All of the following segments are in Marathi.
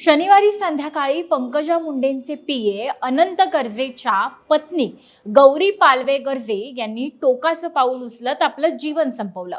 शनिवारी संध्याकाळी पंकजा मुंडेंचे पीए अनंत गर्जेच्या पत्नी गौरी पालवे गर्जे यांनी टोकाचं पाऊल उचलत आपलं जीवन संपवलं.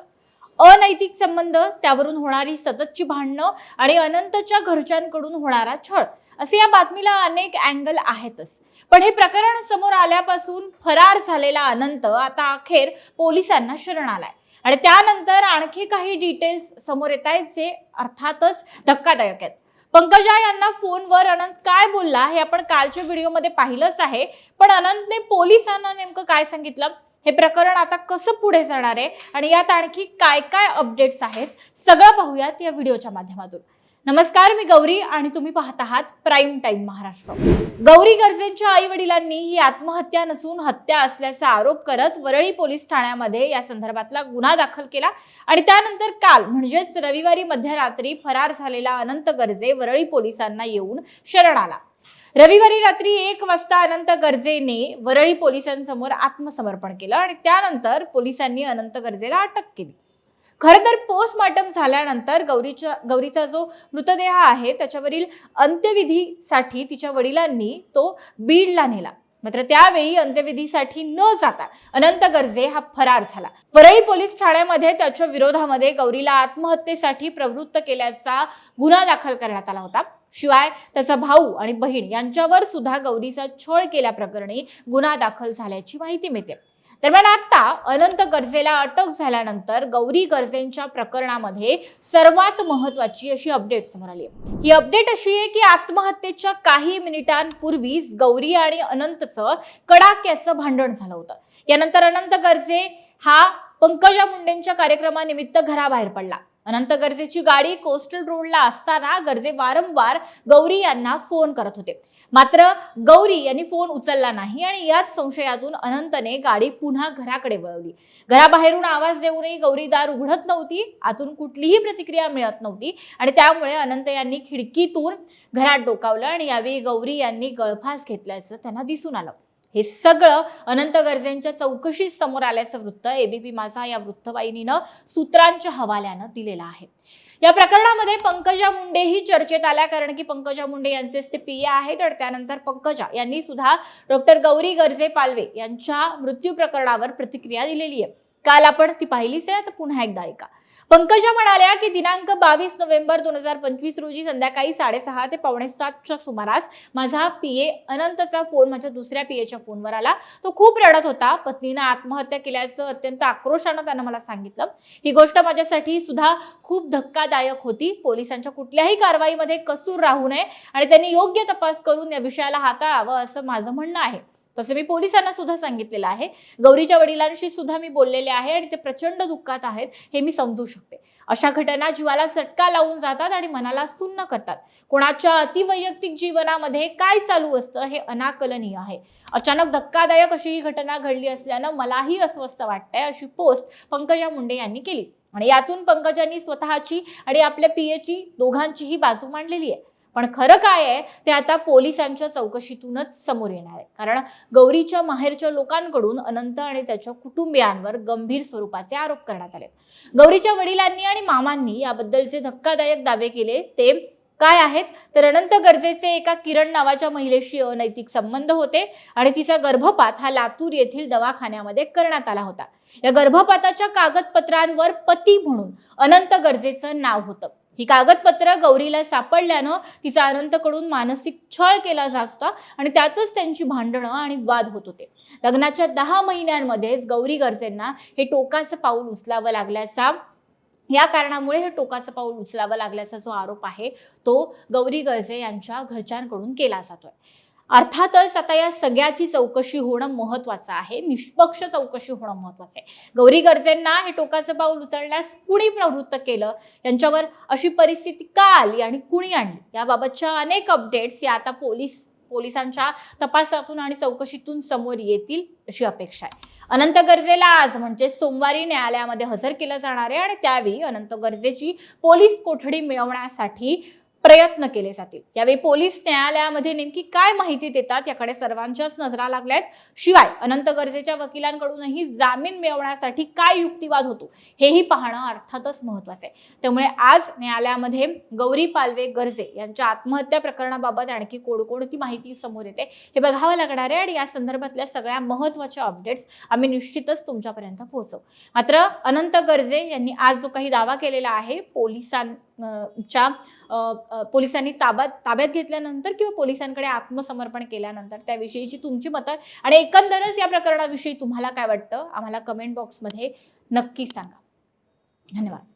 अनैतिक संबंध त्यावरून होणारी सततची भांडणं आणि अनंतच्या घरच्यांकडून होणारा छळ असे या बातमीला अनेक अँगल आहेतच. पण हे प्रकरण समोर आल्यापासून फरार झालेला अनंत आता अखेर पोलिसांना शरण आलाय आणि त्यानंतर आणखी काही डिटेल्स समोर येत आहेत जे अर्थातच धक्कादायक आहेत. पंकजा यांना फोनवर अनंत काय बोलला हे आपण कालच्या व्हिडिओमध्ये पाहिलंच आहे. पण अनंतने पोलिसांना नेमकं काय सांगितलं? हे प्रकरण आता कसं पुढे जाणार आहे? आणि यात आणखी काय काय अपडेट्स आहेत? सगळं पाहूयात या व्हिडिओच्या माध्यमातून. नमस्कार मी गौरी आणि तुम्ही पाहत आहात प्राईम टाईम महाराष्ट्र. गौरी गर्जेंच्या आई वडिलांनी ही आत्महत्या नसून हत्या असल्याचा आरोप करत वरळी पोलीस ठाण्यामध्ये या संदर्भातला गुन्हा दाखल केला आणि त्यानंतर काल म्हणजेच रविवारी मध्यरात्री फरार झालेला अनंत गर्जे वरळी पोलिसांना येऊन शरण आला. रविवारी रात्री एक वाजता अनंत गर्जेने वरळी पोलिसांसमोर आत्मसमर्पण केलं आणि त्यानंतर पोलिसांनी अनंत गर्जेला अटक केली. खरं तर पोस्टमॉर्टम झाल्यानंतर गौरीच्या गौरीचा जो मृतदेह आहे त्याच्यावरील अंत्यविधीसाठी तिच्या वडिलांनी तो बीडला नेला. मात्र त्यावेळी अंत्यविधीसाठी न जाता अनंत गर्जे हा फरार झाला. वरळी पोलीस ठाण्यामध्ये त्याच्या विरोधामध्ये गौरीला आत्महत्येसाठी प्रवृत्त केल्याचा गुन्हा दाखल करण्यात आला होता. शिवाय त्याचा भाऊ आणि बहीण यांच्यावर सुद्धा गौरीचा छळ केल्याप्रकरणी गुन्हा दाखल झाल्याची माहिती मिळते. दरम्यान आता अनंत गर्जेला अटक झाल्यानंतर गौरी गर्जेंच्या प्रकरणामध्ये सर्वात महत्वाची अशी अपडेट समोर आली आहे. ही अपडेट अशी आहे की आत्महत्येच्या काही मिनिटांपूर्वीच गौरी आणि अनंतचं कडाक्याचं भांडण झालं होतं. यानंतर अनंत गर्जे हा पंकजा मुंडेंच्या कार्यक्रमानिमित्त घराबाहेर पडला. अनंत गर्जेची गाडी कोस्टल रोडला असताना गर्जे वारंवार गौरी यांना फोन करत होते. मात्र गौरी यांनी फोन उचलला नाही आणि याच संशयातून अनंतने गाडी पुन्हा घराकडे वळवली. घराबाहेरून आवाज देऊनही गौरी दार उघडत नव्हती आतून कुठलीही प्रतिक्रिया मिळत नव्हती आणि त्यामुळे अनंत यांनी खिडकीतून घरात डोकावलं आणि यावेळी गौरी यांनी गळफास घेतल्याचं त्यांना दिसून आलं. हे सगळं अनंत गर्जेंच्या चौकशीत समोर आल्याचं वृत्त एबीपी माझा या वृत्तवाहिनीनं सूत्रांच्या हवाल्यानं दिलेलं आहे. या प्रकरणामध्ये पंकजा मुंडे ही चर्चेत आल्या कारण की पंकजा मुंडे यांचेच ते पीए आहेत आणि त्यानंतर पंकजा यांनी सुद्धा डॉक्टर गौरी गर्जे पालवे यांच्या मृत्यू प्रकरणावर प्रतिक्रिया दिलेली आहे. काल आपण ती पाहिलीच आहे आता पुन्हा एकदा ऐका. पंकजा म्हणाल्या की दिनांक बावीस नोव्हेंबर दोन हजार पंचवीस रोजी संध्याकाळी साडेसहा ते पावणे सातच्या सुमारास माझा पीए अनंतचा फोन माझ्या दुसऱ्या पीएच्या फोनवर आला. तो खूप रडत होता. पत्नीनं आत्महत्या केल्याचं अत्यंत आक्रोशानं त्यानं मला सांगितलं. ही गोष्ट माझ्यासाठी सुद्धा खूप धक्कादायक होती. पोलिसांच्या कुठल्याही कारवाईमध्ये कसूर राहू नये आणि त्यांनी योग्य तपास करून या विषयाला हाताळावं असं माझं म्हणणं आहे. तसं मी पोलिसांना सुद्धा सांगितलेलं आहे. गौरीच्या वडिलांशी सुद्धा मी बोललेले आहे आणि ते प्रचंड दुःखात आहेत हे मी समजू शकते. अशा घटना जीवाला चटका लावून जातात आणि मनाला सुन्न करतात. कोणाच्या अतिवैयक्तिक जीवनामध्ये काय चालू असतं हे अनाकलनीय आहे. अचानक धक्कादायक अशी ही घटना घडली असल्यानं मलाही अस्वस्थ वाटतंय अशी पोस्ट पंकजा मुंडे यांनी केली. आणि यातून पंकजांनी स्वतःची आणि आपल्या पीएची दोघांचीही बाजू मांडलेली आहे. पण खरं काय आहे ते आता पोलिसांच्या चौकशीतूनच समोर येणार आहे. कारण गौरीच्या माहेरच्या लोकांकडून अनंत आणि त्याच्या कुटुंबियांवर गंभीर स्वरूपाचे आरोप करण्यात आले. गौरीच्या वडिलांनी आणि मामांनी याबद्दलचे धक्कादायक दावे केले ते काय आहेत? तर अनंत गरजेचे एका किरण नावाच्या महिलेशी अनैतिक संबंध होते आणि तिचा गर्भपात हा लातूर येथील दवाखान्यामध्ये करण्यात आला होता. या गर्भपाताच्या कागदपत्रांवर पती म्हणून अनंत गरजेचं नाव होतं. ही कागदपत्र गौरीला सापडल्यानं तिचा अनंतकडून मानसिक छळ केला जात होता आणि त्यातच त्यांची भांडणं आणि वाद होत होते. लग्नाच्या दहा महिन्यांमध्येच गौरी गर्जेंना हे टोकाचं पाऊल उचलावं लागल्याचा या कारणामुळे हे टोकाचं पाऊल उचलावं लागल्याचा जो आरोप आहे तो गौरी गर्जे यांच्या घरच्यांकडून केला जातोय. अर्थातच आता या सगळ्याची चौकशी होणं महत्वाचं आहे. निष्पक्ष चौकशी होणं महत्वाचं आहे. गौरी गर्जेंना हे टोकाचं पाऊल उचलण्यास कुणी प्रवृत्त केलं? यांच्यावर अशी परिस्थिती का आली आणि कुणी आणली? याबाबतच्या अनेक अपडेट्स या आता पोलीस पोलिसांच्या तपासातून आणि चौकशीतून समोर येतील अशी अपेक्षा आहे. अनंत गर्जेला आज म्हणजे सोमवारी न्यायालयामध्ये हजर केलं जाणार आहे आणि त्यावेळी अनंत गर्जेची पोलीस कोठडी मिळवण्यासाठी प्रयत्न केले जातील. यावेळी पोलीस न्यायालयामध्ये नेमकी काय माहिती देतात याकडे सर्वांच्याच नजरा लागल्यात. शिवाय अनंत गरजेच्या वकिलांकडूनही जामीन मिळवण्यासाठी काय युक्तिवाद होतो हेही पाहणं अर्थातच महत्वाचं आहे. त्यामुळे आज न्यायालयामध्ये गौरी पालवे गरजे यांच्या आत्महत्या प्रकरणाबाबत आणखी कोणकोणती माहिती समोर येते हे बघावं लागणार आहे आणि या संदर्भातल्या सगळ्या महत्त्वाच्या अपडेट्स आम्ही निश्चितच तुमच्यापर्यंत पोहोचवू. मात्र अनंत गर्जे यांनी आज जो काही दावा केलेला आहे पोलिसां च्या पोलिसांनी ताब्यात ताब्यात घेतल्यानंतर किंवा पोलिसांकडे आत्मसमर्पण केल्यानंतर त्याविषयीची तुमची मतं आणि एकंदरच या प्रकरणाविषयी तुम्हाला काय वाटतं? आम्हाला कमेंट बॉक्समध्ये नक्की सांगा. धन्यवाद.